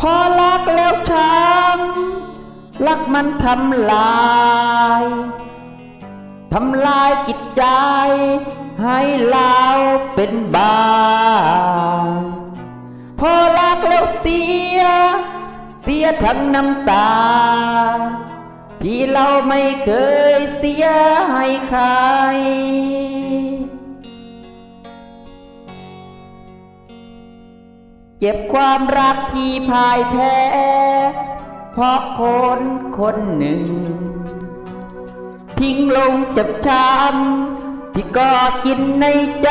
พอรักแล้วช้ำรักมันทำลายทำลายจิตใจ ให้เราเป็นบาพอรักแล้วเสีย เสียทั้งน้ำตา ที่เราไม่เคยเสียให้ใคร เจ็บความรักที่พ่ายแพ้ เพราะคนคนหนึ่ง ทิ้งลงจับช้ำที่ก่อกินในใจ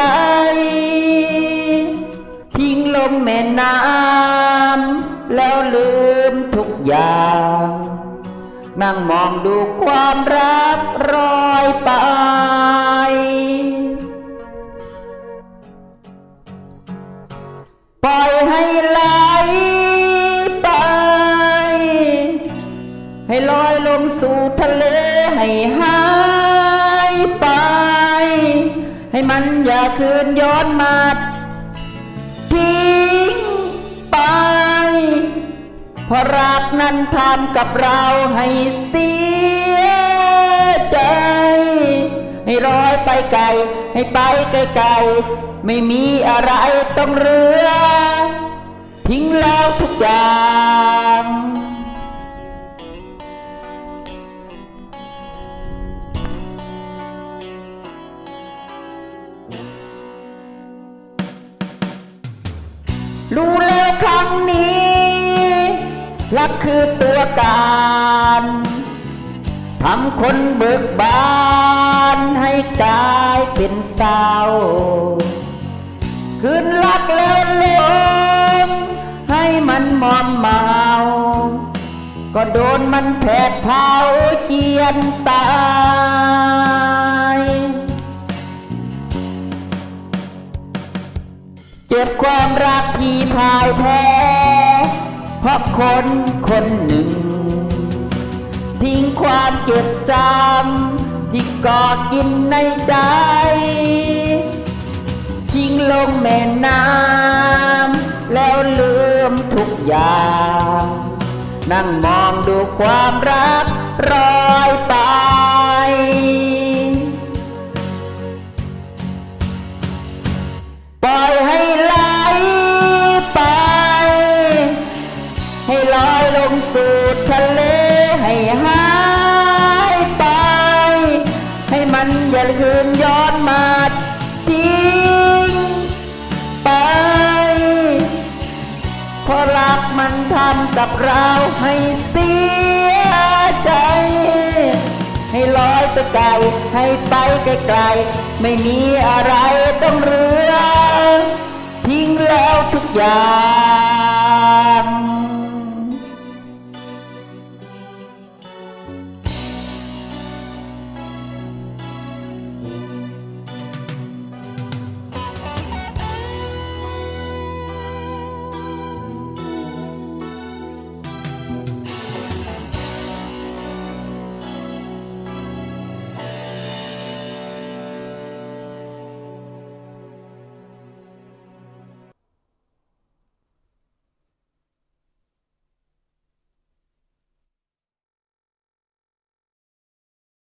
ทิ้งลงแม่น้ำแล้วลืมทุกอย่าง นั่งมองดูความรักรอยไป งสู่ทะเลให้หายไป ให้มันอย่าคืนย้อนมาทิ้งไป เพราะรักนั้นทำกับเราให้เสียใจให้ลอยไปไกล ให้ไปไกลๆไม่มีอะไรต้องเรือ ทิ้งแล้วทุกอย่าง รู้แล้วครั้งนี้รักคือตัวการทำคนเบิกบานให้กายเป็นเศร้าคืนรักแล้วลงให้มันมอมเมา ก็โดนมันแผดเผาเจียนตา พ่ายแพ้เพราะคนคนหนึ่ง ทิ้งความเจ็บจำที่กอดกินในใจทิ้งลงแม่น้ำแล้วลืมทุกอย่าง นั่งมองดูความรักรอย อยลงสู่ทะเลให้หายไป ให้มันอย่าลืมย้อนมาทิ้งไปเพราะรักมันทำกับเราให้เสียใจ ให้ลอยไปไกลให้ไปไกลๆไม่มีอะไรต้องเรือ ทิ้งแล้วทุกอย่าง